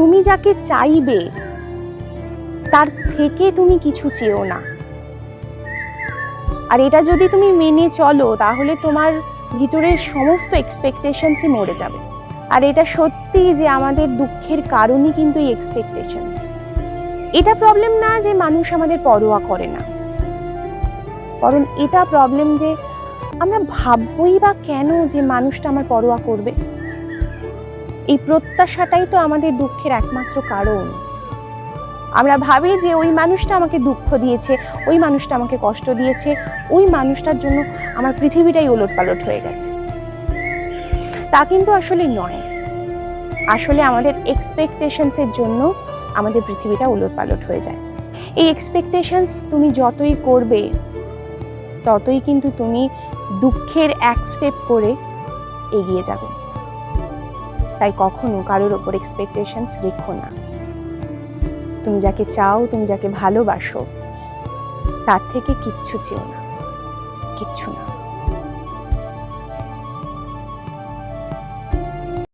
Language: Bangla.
তুমি যাকে চাইবে, তার থেকে তুমি কিছু চেও না। আর এটা যদি তুমি মেনে চলো, তাহলে তোমার ভিতরের সমস্ত এক্সপেকটেশনসই মরে যাবে। আর এটা সত্যি যে আমাদের দুঃখের কারণই কিন্তু এই এক্সপেকটেশনস এটা প্রবলেম না যে মানুষ আমাদের পরোয়া করে না। বরং এটা প্রবলেম যে আমরা ভাববই বা কেন যে মানুষটা আমার পরোয়া করবে। এই প্রত্যাশাটাই তো আমাদের দুঃখের একমাত্র কারণ। আমরা ভাবি যে ওই মানুষটা আমাকে দুঃখ দিয়েছে, ওই মানুষটা আমাকে কষ্ট দিয়েছে, ওই মানুষটার জন্য আমার পৃথিবীটাই ওলট পালট হয়ে গেছে। তা কিন্তু আসলে নয়। আসলে আমাদের এক্সপেকটেশনসের জন্য আমাদের পৃথিবীটা ওলট পালট হয়ে যায়। এই এক্সপেকটেশনস তুমি যতই করবে, ততই কিন্তু তুমি দুঃখের এক স্টেপ করে এগিয়ে যাবে। তাই কখনো কারোর ওপর এক্সপেকটেশনস রেখো না। তুমি যাকে চাও, তুমি যাকে ভালোবাসো, তার থেকে কিচ্ছু চেও না। কিচ্ছু না।